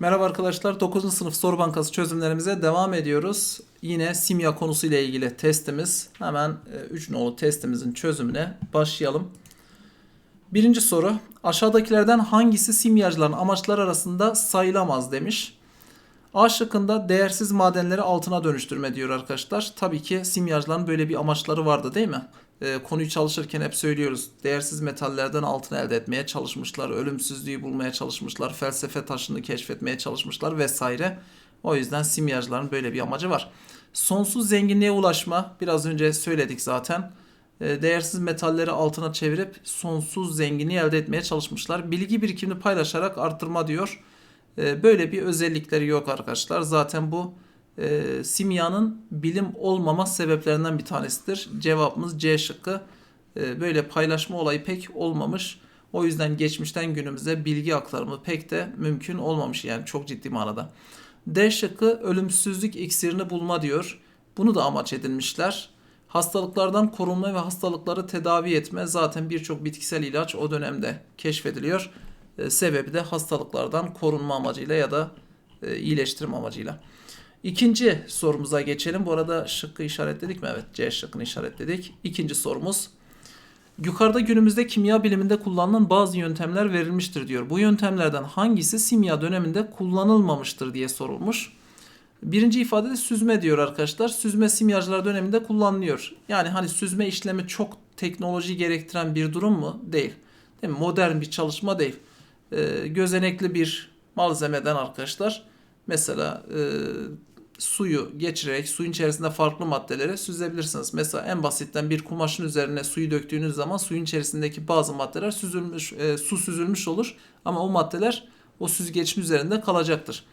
Merhaba arkadaşlar. 9. sınıf soru bankası çözümlerimize devam ediyoruz. Yine simya konusuyla ilgili testimiz. Hemen 3 nolu testimizin çözümüne başlayalım. Birinci soru. Aşağıdakilerden hangisi simyacıların amaçları arasında sayılamaz demiş. A şıkkında değersiz madenleri altına dönüştürme diyor arkadaşlar. Tabii ki simyacıların böyle bir amaçları vardı değil mi? Ee, konuyu çalışırken hep söylüyoruz. Değersiz metallerden altın elde etmeye çalışmışlar. Ölümsüzlüğü bulmaya çalışmışlar. Felsefe taşını keşfetmeye çalışmışlar vesaire. O yüzden simyacıların böyle bir amacı var. Sonsuz zenginliğe ulaşma. Biraz önce söyledik zaten. Ee, değersiz metalleri altına çevirip sonsuz zenginliği elde etmeye çalışmışlar. Bilgi birikimini paylaşarak arttırma diyor. Ee, böyle bir özellikleri yok arkadaşlar. Zaten bu e, simyanın bilim olmama sebeplerinden bir tanesidir. Cevabımız C şıkkı. E, böyle paylaşma olayı pek olmamış. O yüzden geçmişten günümüze bilgi aktarımı pek de mümkün olmamış yani çok ciddi manada. D şıkkı ölümsüzlük iksirini bulma diyor. Bunu da amaç edinmişler. Hastalıklardan korunma ve hastalıkları tedavi etme zaten birçok bitkisel ilaç o dönemde keşfediliyor. E, sebebi de hastalıklardan korunma amacıyla ya da e, iyileştirme amacıyla. İkinci sorumuza geçelim. Bu arada şıkkı işaretledik mi? Evet C şıkkını işaretledik. İkinci sorumuz. Yukarıda günümüzde kimya biliminde kullanılan bazı yöntemler verilmiştir diyor. Bu yöntemlerden hangisi simya döneminde kullanılmamıştır diye sorulmuş. Birinci ifadede süzme diyor arkadaşlar. Süzme simyacılar döneminde kullanılıyor. Yani hani süzme işlemi çok teknoloji gerektiren bir durum mu? Değil. Değil mi? Modern bir çalışma değil. Ee, gözenekli bir malzemeden arkadaşlar mesela e, suyu geçirerek suyun içerisinde farklı maddeleri süzebilirsiniz. Mesela en basitten bir kumaşın üzerine suyu döktüğünüz zaman suyun içerisindeki bazı maddeler süzülmüş, e, su süzülmüş olur ama o maddeler o süzgecin üzerinde kalacaktır.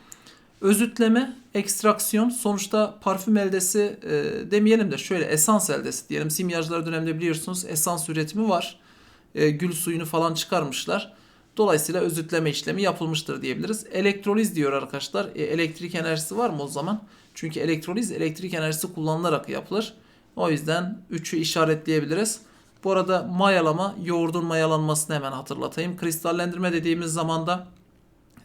Özütleme, ekstraksiyon sonuçta parfüm eldesi e, demeyelim de şöyle esans eldesi diyelim. Simyacılar döneminde biliyorsunuz esans üretimi var. E, gül suyunu falan çıkarmışlar. Dolayısıyla özütleme işlemi yapılmıştır diyebiliriz. Elektroliz diyor arkadaşlar. E, elektrik enerjisi var mı o zaman? Çünkü elektroliz elektrik enerjisi kullanılarak yapılır. O yüzden 3'ü işaretleyebiliriz. Bu arada mayalama, yoğurdun mayalanmasını hemen hatırlatayım. Kristallendirme dediğimiz zaman da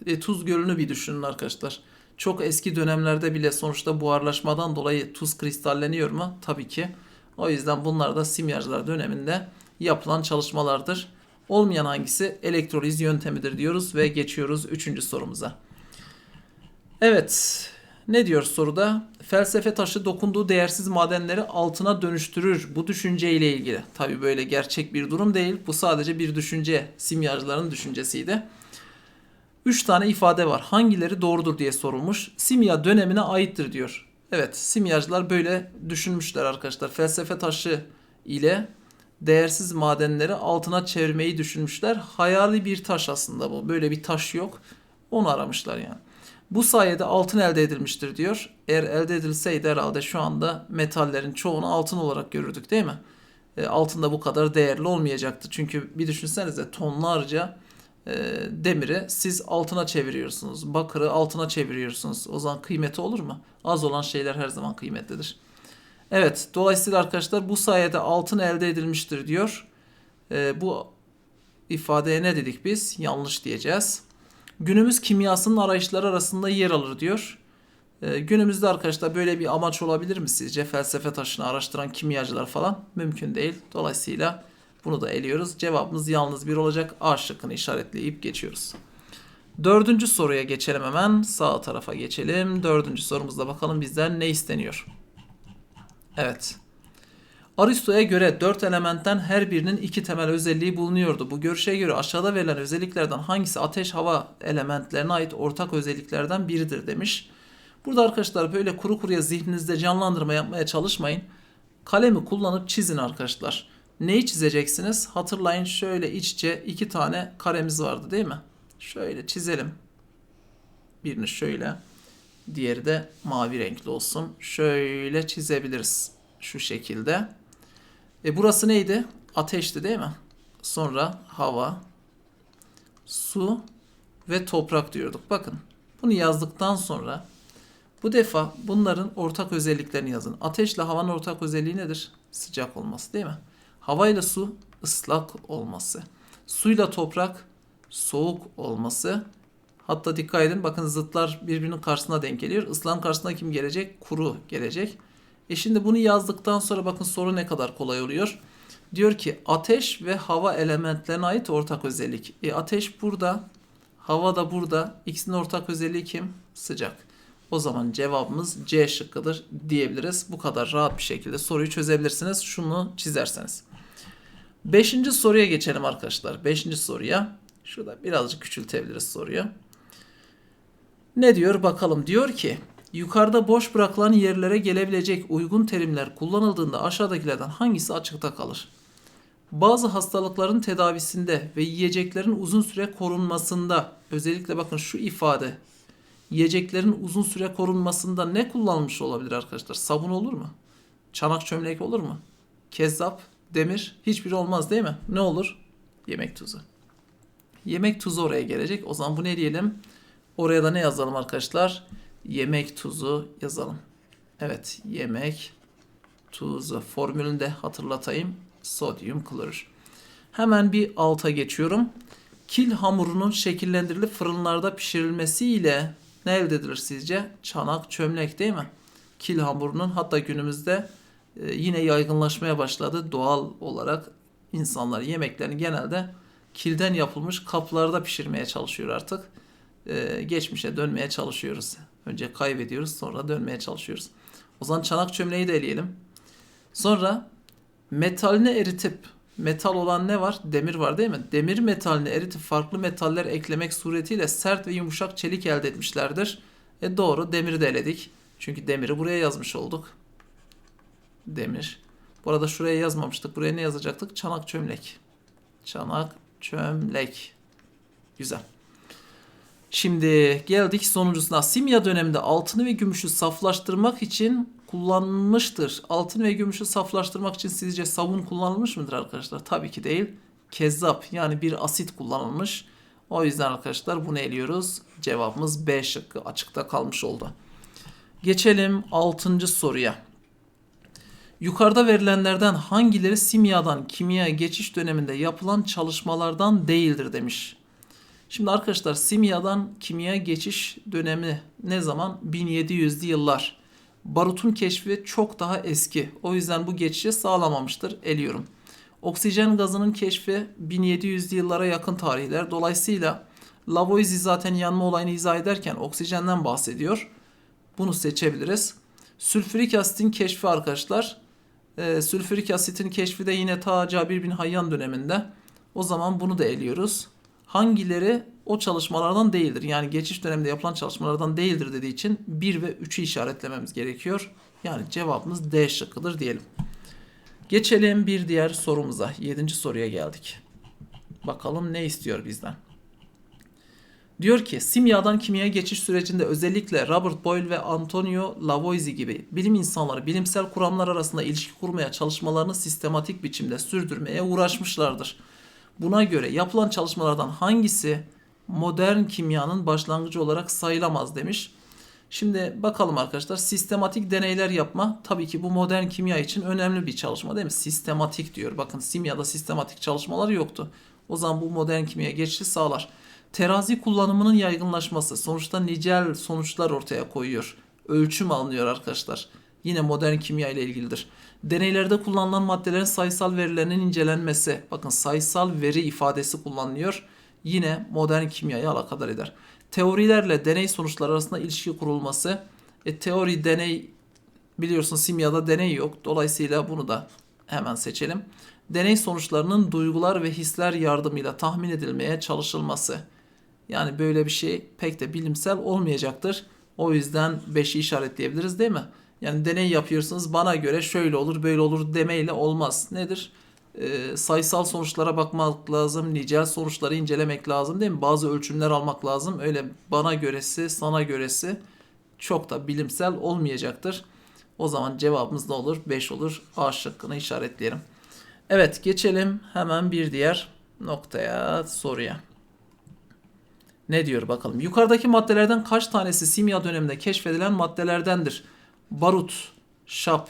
e, tuz gölünü bir düşünün arkadaşlar. Çok eski dönemlerde bile sonuçta buharlaşmadan dolayı tuz kristalleniyor mu? Tabii ki. O yüzden bunlar da simyacılar döneminde yapılan çalışmalardır. Olmayan hangisi elektroliz yöntemidir diyoruz ve geçiyoruz 3. sorumuza. Evet, ne diyor soruda? Felsefe taşı dokunduğu değersiz madenleri altına dönüştürür. Bu düşünce ile ilgili. Tabi böyle gerçek bir durum değil. Bu sadece bir düşünce. Simyacıların düşüncesiydi. 3 tane ifade var. Hangileri doğrudur diye sorulmuş. Simya dönemine aittir diyor. Evet, simyacılar böyle düşünmüşler arkadaşlar. Felsefe taşı ile değersiz madenleri altına çevirmeyi düşünmüşler. Hayali bir taş aslında bu. Böyle bir taş yok. Onu aramışlar yani. Bu sayede altın elde edilmiştir diyor. Eğer elde edilseydi herhalde şu anda metallerin çoğunu altın olarak görürdük değil mi? E, altın da bu kadar değerli olmayacaktı. Çünkü bir düşünsenize tonlarca e, demiri siz altına çeviriyorsunuz. Bakırı altına çeviriyorsunuz. O zaman kıymeti olur mu? Az olan şeyler her zaman kıymetlidir. Evet, dolayısıyla arkadaşlar bu sayede altın elde edilmiştir diyor. E, bu ifadeye ne dedik biz? Yanlış diyeceğiz. Günümüz kimyasının arayışları arasında yer alır diyor. E, günümüzde arkadaşlar böyle bir amaç olabilir mi sizce? Felsefe taşını araştıran kimyacılar falan mümkün değil. Dolayısıyla bunu da eliyoruz. Cevabımız yalnız bir olacak. A şıkkını işaretleyip geçiyoruz. Dördüncü soruya geçelim hemen. Sağ tarafa geçelim. Dördüncü sorumuzda bakalım bizden ne isteniyor? Evet. Aristo'ya göre dört elementten her birinin iki temel özelliği bulunuyordu. Bu görüşe göre aşağıda verilen özelliklerden hangisi ateş hava elementlerine ait ortak özelliklerden biridir demiş. Burada arkadaşlar böyle kuru kuruya zihninizde canlandırma yapmaya çalışmayın. Kalemi kullanıp çizin arkadaşlar. Neyi çizeceksiniz? Hatırlayın şöyle iç içe iki tane karemiz vardı değil mi? Şöyle çizelim. Birini şöyle. Diğeri de mavi renkli olsun. Şöyle çizebiliriz. Şu şekilde. E burası neydi? Ateşti değil mi? Sonra hava, su ve toprak diyorduk. Bakın bunu yazdıktan sonra bu defa bunların ortak özelliklerini yazın. Ateşle havanın ortak özelliği nedir? Sıcak olması değil mi? Havayla su ıslak olması. Suyla toprak soğuk olması. Hatta dikkat edin bakın zıtlar birbirinin karşısına denk geliyor. Islan karşısına kim gelecek? Kuru gelecek. E şimdi bunu yazdıktan sonra bakın soru ne kadar kolay oluyor. Diyor ki ateş ve hava elementlerine ait ortak özellik. E ateş burada, hava da burada. İkisinin ortak özelliği kim? Sıcak. O zaman cevabımız C şıkkıdır diyebiliriz. Bu kadar rahat bir şekilde soruyu çözebilirsiniz. Şunu çizerseniz. Beşinci soruya geçelim arkadaşlar. Beşinci soruya. Şurada birazcık küçültebiliriz soruyu. Ne diyor bakalım. Diyor ki yukarıda boş bırakılan yerlere gelebilecek uygun terimler kullanıldığında aşağıdakilerden hangisi açıkta kalır? Bazı hastalıkların tedavisinde ve yiyeceklerin uzun süre korunmasında özellikle bakın şu ifade yiyeceklerin uzun süre korunmasında ne kullanılmış olabilir arkadaşlar? Sabun olur mu? Çanak çömlek olur mu? Kezzap, demir hiçbiri olmaz değil mi? Ne olur? Yemek tuzu. Yemek tuzu oraya gelecek. O zaman bu ne diyelim? Oraya da ne yazalım arkadaşlar? Yemek tuzu yazalım. Evet, yemek tuzu. Formülünü de hatırlatayım. Sodyum klorür. Hemen bir alta geçiyorum. Kil hamurunun şekillendirilip fırınlarda pişirilmesiyle ne elde edilir sizce? Çanak, çömlek değil mi? Kil hamurunun hatta günümüzde e, yine yaygınlaşmaya başladı. Doğal olarak insanlar yemeklerini genelde kilden yapılmış kaplarda pişirmeye çalışıyor artık. E, geçmişe dönmeye çalışıyoruz. Önce kaybediyoruz sonra dönmeye çalışıyoruz. O zaman çanak çömleği de eleyelim. Sonra metalini eritip metal olan ne var? Demir var değil mi? Demir metalini eritip farklı metaller eklemek suretiyle sert ve yumuşak çelik elde etmişlerdir. E doğru demiri de eledik. Çünkü demiri buraya yazmış olduk. Demir. Bu arada şuraya yazmamıştık. Buraya ne yazacaktık? Çanak çömlek. Çanak çömlek. Güzel. Şimdi geldik sonuncusuna. Simya döneminde altını ve gümüşü saflaştırmak için kullanılmıştır. Altın ve gümüşü saflaştırmak için sizce sabun kullanılmış mıdır arkadaşlar? Tabii ki değil. Kezzap yani bir asit kullanılmış. O yüzden arkadaşlar bunu eliyoruz. Cevabımız B şıkkı açıkta kalmış oldu. Geçelim 6. soruya. Yukarıda verilenlerden hangileri simyadan kimyaya geçiş döneminde yapılan çalışmalardan değildir demiş. Şimdi arkadaşlar simyadan kimyaya geçiş dönemi ne zaman? 1700'lü yıllar. Barutun keşfi çok daha eski. O yüzden bu geçişi sağlamamıştır. Eliyorum. Oksijen gazının keşfi 1700'lü yıllara yakın tarihler. Dolayısıyla Lavoisier zaten yanma olayını izah ederken oksijenden bahsediyor. Bunu seçebiliriz. Sülfürik asitin keşfi arkadaşlar. E, sülfürik asitin keşfi de yine ta Cabir bin Hayyan döneminde. O zaman bunu da eliyoruz. Hangileri o çalışmalardan değildir? Yani geçiş döneminde yapılan çalışmalardan değildir dediği için 1 ve 3'ü işaretlememiz gerekiyor. Yani cevabımız D şıkkıdır diyelim. Geçelim bir diğer sorumuza. 7. soruya geldik. Bakalım ne istiyor bizden? Diyor ki simyadan kimyaya geçiş sürecinde özellikle Robert Boyle ve Antonio Lavoisier gibi bilim insanları bilimsel kuramlar arasında ilişki kurmaya çalışmalarını sistematik biçimde sürdürmeye uğraşmışlardır. Buna göre yapılan çalışmalardan hangisi modern kimyanın başlangıcı olarak sayılamaz demiş. Şimdi bakalım arkadaşlar sistematik deneyler yapma tabii ki bu modern kimya için önemli bir çalışma değil mi? Sistematik diyor. Bakın simyada sistematik çalışmalar yoktu. O zaman bu modern kimya geçişi sağlar. Terazi kullanımının yaygınlaşması sonuçta nicel sonuçlar ortaya koyuyor. Ölçüm alınıyor arkadaşlar. Yine modern kimya ile ilgilidir. Deneylerde kullanılan maddelerin sayısal verilerinin incelenmesi. Bakın sayısal veri ifadesi kullanılıyor. Yine modern kimyayı alakadar eder. Teorilerle deney sonuçları arasında ilişki kurulması. E, teori, deney biliyorsun simyada deney yok. Dolayısıyla bunu da hemen seçelim. Deney sonuçlarının duygular ve hisler yardımıyla tahmin edilmeye çalışılması. Yani böyle bir şey pek de bilimsel olmayacaktır. O yüzden 5'i işaretleyebiliriz değil mi? Yani deney yapıyorsunuz bana göre şöyle olur böyle olur demeyle olmaz. Nedir? Ee, sayısal sonuçlara bakmak lazım, nicel sonuçları incelemek lazım değil mi? Bazı ölçümler almak lazım. Öyle bana göresi, sana göresi çok da bilimsel olmayacaktır. O zaman cevabımız ne olur? 5 olur. A şıkkını işaretleyelim. Evet geçelim hemen bir diğer noktaya soruya. Ne diyor bakalım. Yukarıdaki maddelerden kaç tanesi simya döneminde keşfedilen maddelerdendir? Barut, şap,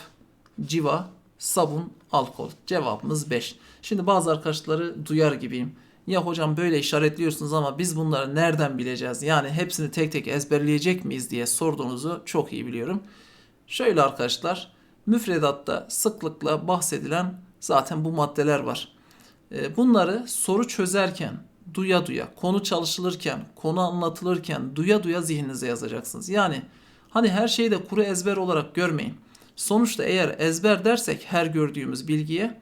civa, sabun, alkol. Cevabımız 5. Şimdi bazı arkadaşları duyar gibiyim. Ya hocam böyle işaretliyorsunuz ama biz bunları nereden bileceğiz? Yani hepsini tek tek ezberleyecek miyiz diye sorduğunuzu çok iyi biliyorum. Şöyle arkadaşlar, müfredatta sıklıkla bahsedilen zaten bu maddeler var. E, Bunları soru çözerken, duya duya, konu çalışılırken, konu anlatılırken duya duya zihninize yazacaksınız. Yani hani her şeyi de kuru ezber olarak görmeyin. Sonuçta eğer ezber dersek her gördüğümüz bilgiye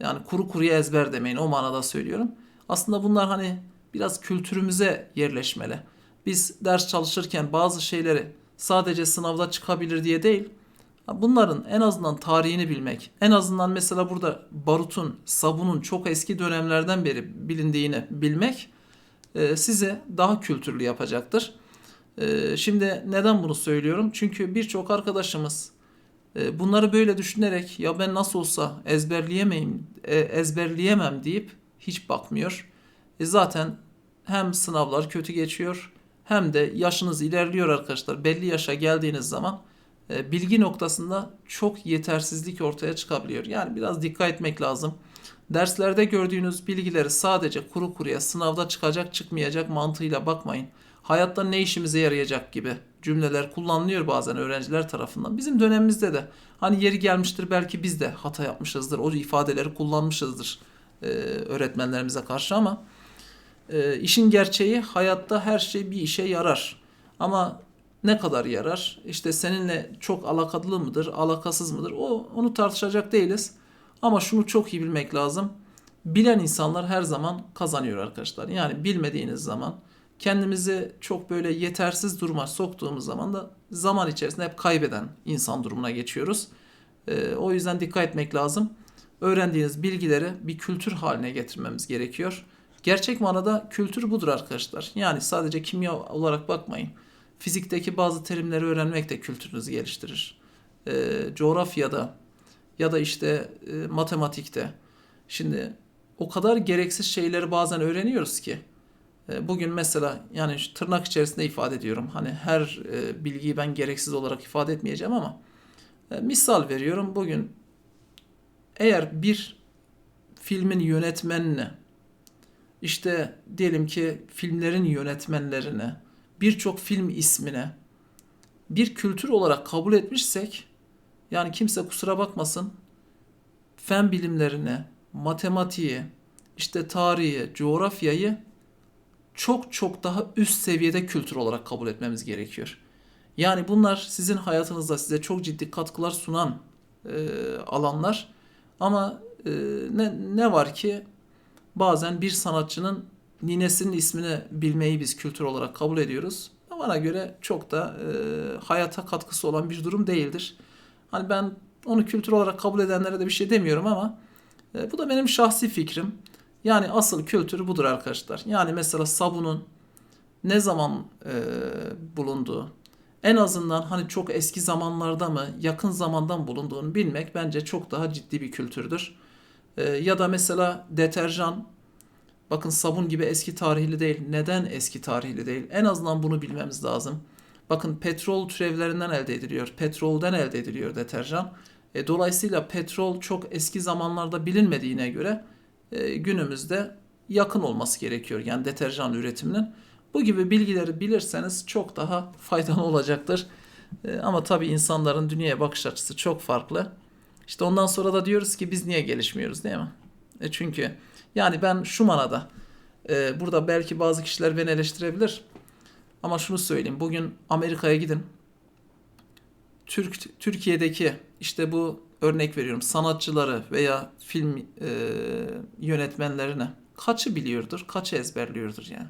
yani kuru kuruya ezber demeyin o manada söylüyorum. Aslında bunlar hani biraz kültürümüze yerleşmeli. Biz ders çalışırken bazı şeyleri sadece sınavda çıkabilir diye değil, bunların en azından tarihini bilmek, en azından mesela burada barutun, sabunun çok eski dönemlerden beri bilindiğini bilmek e, size daha kültürlü yapacaktır. E, Şimdi neden bunu söylüyorum? Çünkü birçok arkadaşımız e, bunları böyle düşünerek ya ben nasıl olsa ezberleyemeyim, e, ezberleyemem deyip hiç bakmıyor. E zaten hem sınavlar kötü geçiyor hem de yaşınız ilerliyor arkadaşlar. Belli yaşa geldiğiniz zaman e, bilgi noktasında çok yetersizlik ortaya çıkabiliyor. Yani biraz dikkat etmek lazım. Derslerde gördüğünüz bilgileri sadece kuru kuruya sınavda çıkacak çıkmayacak mantığıyla bakmayın. Hayatta ne işimize yarayacak gibi cümleler kullanılıyor bazen öğrenciler tarafından. Bizim dönemimizde de hani yeri gelmiştir belki biz de hata yapmışızdır. O ifadeleri kullanmışızdır e, öğretmenlerimize karşı ama e, işin gerçeği hayatta her şey bir işe yarar. Ama ne kadar yarar? İşte seninle çok alakalı mıdır, alakasız mıdır? O onu tartışacak değiliz. Ama şunu çok iyi bilmek lazım. Bilen insanlar her zaman kazanıyor arkadaşlar. Yani bilmediğiniz zaman kendimizi çok böyle yetersiz duruma soktuğumuz zaman da zaman içerisinde hep kaybeden insan durumuna geçiyoruz. Ee, o yüzden dikkat etmek lazım. Öğrendiğiniz bilgileri bir kültür haline getirmemiz gerekiyor. Gerçek manada kültür budur arkadaşlar. Yani sadece kimya olarak bakmayın. Fizikteki bazı terimleri öğrenmek de kültürünüzü geliştirir. Ee, coğrafyada ya da işte e, matematikte. Şimdi o kadar gereksiz şeyleri bazen öğreniyoruz ki. E, Bugün mesela yani şu tırnak içerisinde ifade ediyorum. Hani her e, bilgiyi ben gereksiz olarak ifade etmeyeceğim ama e, misal veriyorum. Bugün eğer bir filmin yönetmenine işte diyelim ki filmlerin yönetmenlerine birçok film ismine bir kültür olarak kabul etmişsek yani kimse kusura bakmasın fen bilimlerine, matematiği, işte tarihi, coğrafyayı çok çok daha üst seviyede kültür olarak kabul etmemiz gerekiyor. Yani bunlar sizin hayatınızda size çok ciddi katkılar sunan e, alanlar. Ama e, ne, ne var ki bazen bir sanatçının ninesinin ismini bilmeyi biz kültür olarak kabul ediyoruz. Bana göre çok da e, hayata katkısı olan bir durum değildir. Hani ben onu kültür olarak kabul edenlere de bir şey demiyorum ama e, bu da benim şahsi fikrim. Yani asıl kültür budur arkadaşlar. Yani mesela sabunun ne zaman e, bulunduğu, en azından hani çok eski zamanlarda mı, yakın zamandan bulunduğunu bilmek bence çok daha ciddi bir kültürdür. E, ya da mesela deterjan, bakın sabun gibi eski tarihli değil. Neden eski tarihli değil? En azından bunu bilmemiz lazım. Bakın petrol türevlerinden elde ediliyor. Petrolden elde ediliyor deterjan. E, dolayısıyla petrol çok eski zamanlarda bilinmediğine göre e, günümüzde yakın olması gerekiyor. Yani deterjan üretiminin. Bu gibi bilgileri bilirseniz çok daha faydalı olacaktır. E, ama tabii insanların dünyaya bakış açısı çok farklı. İşte ondan sonra da diyoruz ki biz niye gelişmiyoruz değil mi? E çünkü yani ben şu manada e, burada belki bazı kişiler beni eleştirebilir. Ama şunu söyleyeyim. Bugün Amerika'ya gidin. Türk Türkiye'deki işte bu örnek veriyorum sanatçıları veya film e, yönetmenlerine kaçı biliyordur, kaçı ezberliyordur yani.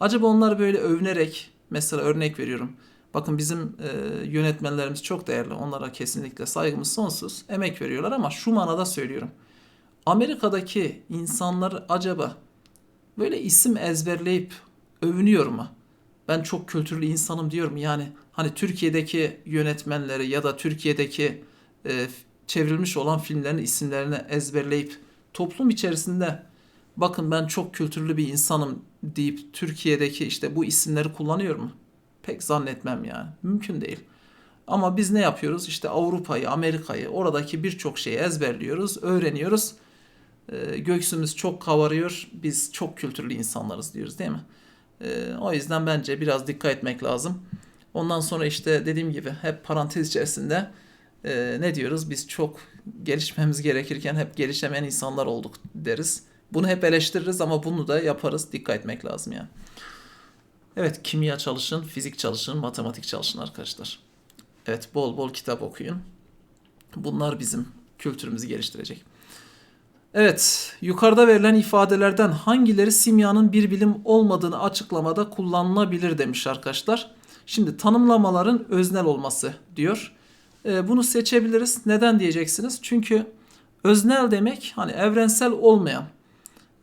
Acaba onları böyle övünerek mesela örnek veriyorum. Bakın bizim e, yönetmenlerimiz çok değerli. Onlara kesinlikle saygımız sonsuz. Emek veriyorlar ama şu manada söylüyorum. Amerika'daki insanlar acaba böyle isim ezberleyip övünüyor mu? Ben çok kültürlü insanım diyorum. Yani hani Türkiye'deki yönetmenleri ya da Türkiye'deki e, çevrilmiş olan filmlerin isimlerini ezberleyip toplum içerisinde bakın ben çok kültürlü bir insanım deyip Türkiye'deki işte bu isimleri kullanıyor mu? Pek zannetmem yani. Mümkün değil. Ama biz ne yapıyoruz? İşte Avrupa'yı, Amerika'yı, oradaki birçok şeyi ezberliyoruz, öğreniyoruz. E, göğsümüz çok kabarıyor. Biz çok kültürlü insanlarız diyoruz değil mi? E, o yüzden bence biraz dikkat etmek lazım. Ondan sonra işte dediğim gibi hep parantez içerisinde e, ne diyoruz? Biz çok gelişmemiz gerekirken hep gelişemeyen insanlar olduk deriz. Bunu hep eleştiririz ama bunu da yaparız. Dikkat etmek lazım yani. Evet kimya çalışın, fizik çalışın, matematik çalışın arkadaşlar. Evet bol bol kitap okuyun. Bunlar bizim kültürümüzü geliştirecek. Evet, yukarıda verilen ifadelerden hangileri simyanın bir bilim olmadığını açıklamada kullanılabilir demiş arkadaşlar. Şimdi tanımlamaların öznel olması diyor. Ee, bunu seçebiliriz. Neden diyeceksiniz? Çünkü öznel demek hani evrensel olmayan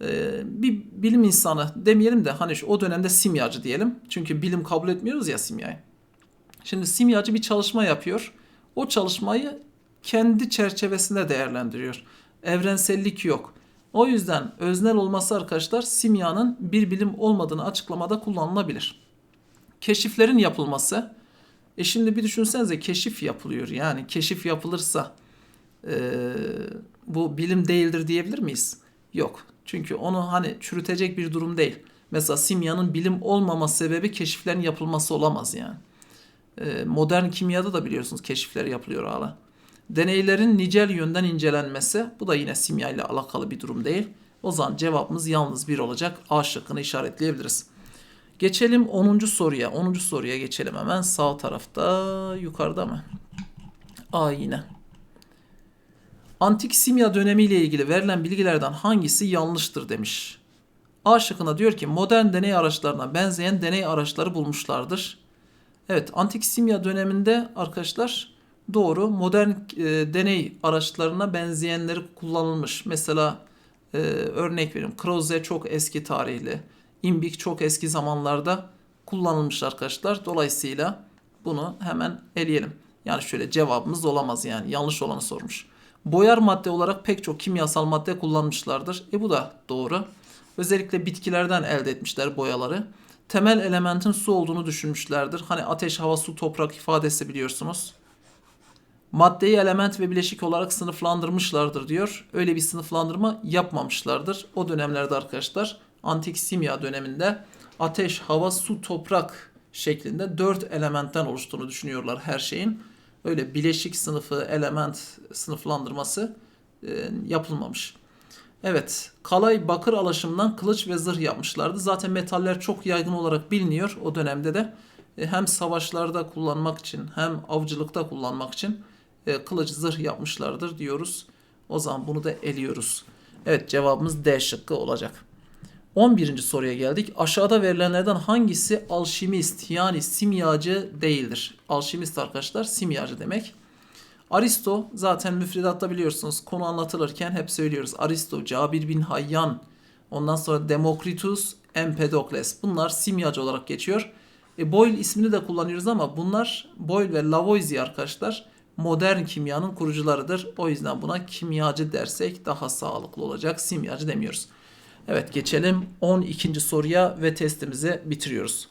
e, bir bilim insanı demeyelim de hani o dönemde simyacı diyelim. Çünkü bilim kabul etmiyoruz ya simyayı. Şimdi simyacı bir çalışma yapıyor. O çalışmayı kendi çerçevesinde değerlendiriyor. Evrensellik yok. O yüzden öznel olması arkadaşlar simyanın bir bilim olmadığını açıklamada kullanılabilir. Keşiflerin yapılması. E şimdi bir düşünsenize keşif yapılıyor. Yani keşif yapılırsa e, bu bilim değildir diyebilir miyiz? Yok. Çünkü onu hani çürütecek bir durum değil. Mesela simyanın bilim olmama sebebi keşiflerin yapılması olamaz yani. E, modern kimyada da biliyorsunuz keşifler yapılıyor hala. Deneylerin nicel yönden incelenmesi bu da yine simya ile alakalı bir durum değil. O zaman cevabımız yalnız bir olacak. A şıkkını işaretleyebiliriz. Geçelim 10. soruya. 10. soruya geçelim hemen. Sağ tarafta yukarıda mı? A yine. Antik simya dönemiyle ilgili verilen bilgilerden hangisi yanlıştır demiş. A şıkkına diyor ki modern deney araçlarına benzeyen deney araçları bulmuşlardır. Evet antik simya döneminde arkadaşlar doğru modern e, deney araçlarına benzeyenleri kullanılmış. Mesela e, örnek vereyim Krause çok eski tarihli. İmbik çok eski zamanlarda kullanılmış arkadaşlar. Dolayısıyla bunu hemen eleyelim. Yani şöyle cevabımız olamaz yani yanlış olanı sormuş. Boyar madde olarak pek çok kimyasal madde kullanmışlardır. E bu da doğru. Özellikle bitkilerden elde etmişler boyaları. Temel elementin su olduğunu düşünmüşlerdir. Hani ateş, hava, su, toprak ifadesi biliyorsunuz. Maddeyi element ve bileşik olarak sınıflandırmışlardır diyor. Öyle bir sınıflandırma yapmamışlardır. O dönemlerde arkadaşlar antik simya döneminde ateş, hava, su, toprak şeklinde dört elementten oluştuğunu düşünüyorlar her şeyin. Öyle bileşik sınıfı, element sınıflandırması e, yapılmamış. Evet, kalay bakır alaşımından kılıç ve zırh yapmışlardı. Zaten metaller çok yaygın olarak biliniyor o dönemde de. E, hem savaşlarda kullanmak için hem avcılıkta kullanmak için e, kılıç zırh yapmışlardır diyoruz. O zaman bunu da eliyoruz. Evet cevabımız D şıkkı olacak. 11. soruya geldik. Aşağıda verilenlerden hangisi alşimist yani simyacı değildir? Alşimist arkadaşlar simyacı demek. Aristo zaten müfredatta biliyorsunuz konu anlatılırken hep söylüyoruz. Aristo, Cabir bin Hayyan, ondan sonra Demokritus, Empedokles. Bunlar simyacı olarak geçiyor. E, Boyle ismini de kullanıyoruz ama bunlar Boyle ve Lavoisier arkadaşlar modern kimyanın kurucularıdır. O yüzden buna kimyacı dersek daha sağlıklı olacak. Simyacı demiyoruz. Evet geçelim 12. soruya ve testimizi bitiriyoruz.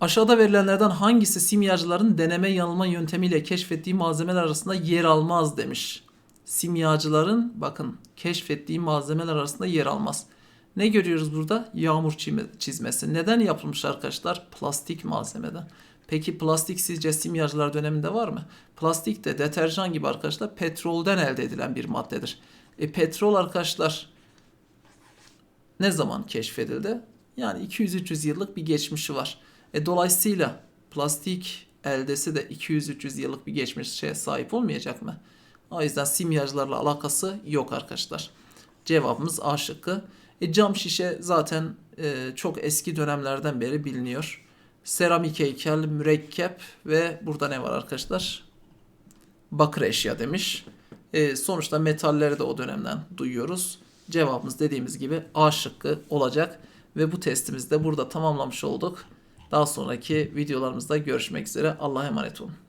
Aşağıda verilenlerden hangisi simyacıların deneme yanılma yöntemiyle keşfettiği malzemeler arasında yer almaz demiş. Simyacıların bakın keşfettiği malzemeler arasında yer almaz. Ne görüyoruz burada? Yağmur çizmesi. Neden yapılmış arkadaşlar? Plastik malzemeden. Peki plastik sizce simyacılar döneminde var mı? Plastik de deterjan gibi arkadaşlar petrolden elde edilen bir maddedir. E, petrol arkadaşlar ne zaman keşfedildi? Yani 200-300 yıllık bir geçmişi var. E, dolayısıyla plastik eldesi de 200-300 yıllık bir geçmişe sahip olmayacak mı? O yüzden simyacılarla alakası yok arkadaşlar. Cevabımız A şıkkı. E, cam şişe zaten e, çok eski dönemlerden beri biliniyor. Seramik heykel, mürekkep ve burada ne var arkadaşlar? Bakır eşya demiş. E, sonuçta metalleri de o dönemden duyuyoruz. Cevabımız dediğimiz gibi A şıkkı olacak. Ve bu testimizi de burada tamamlamış olduk. Daha sonraki videolarımızda görüşmek üzere. Allah'a emanet olun.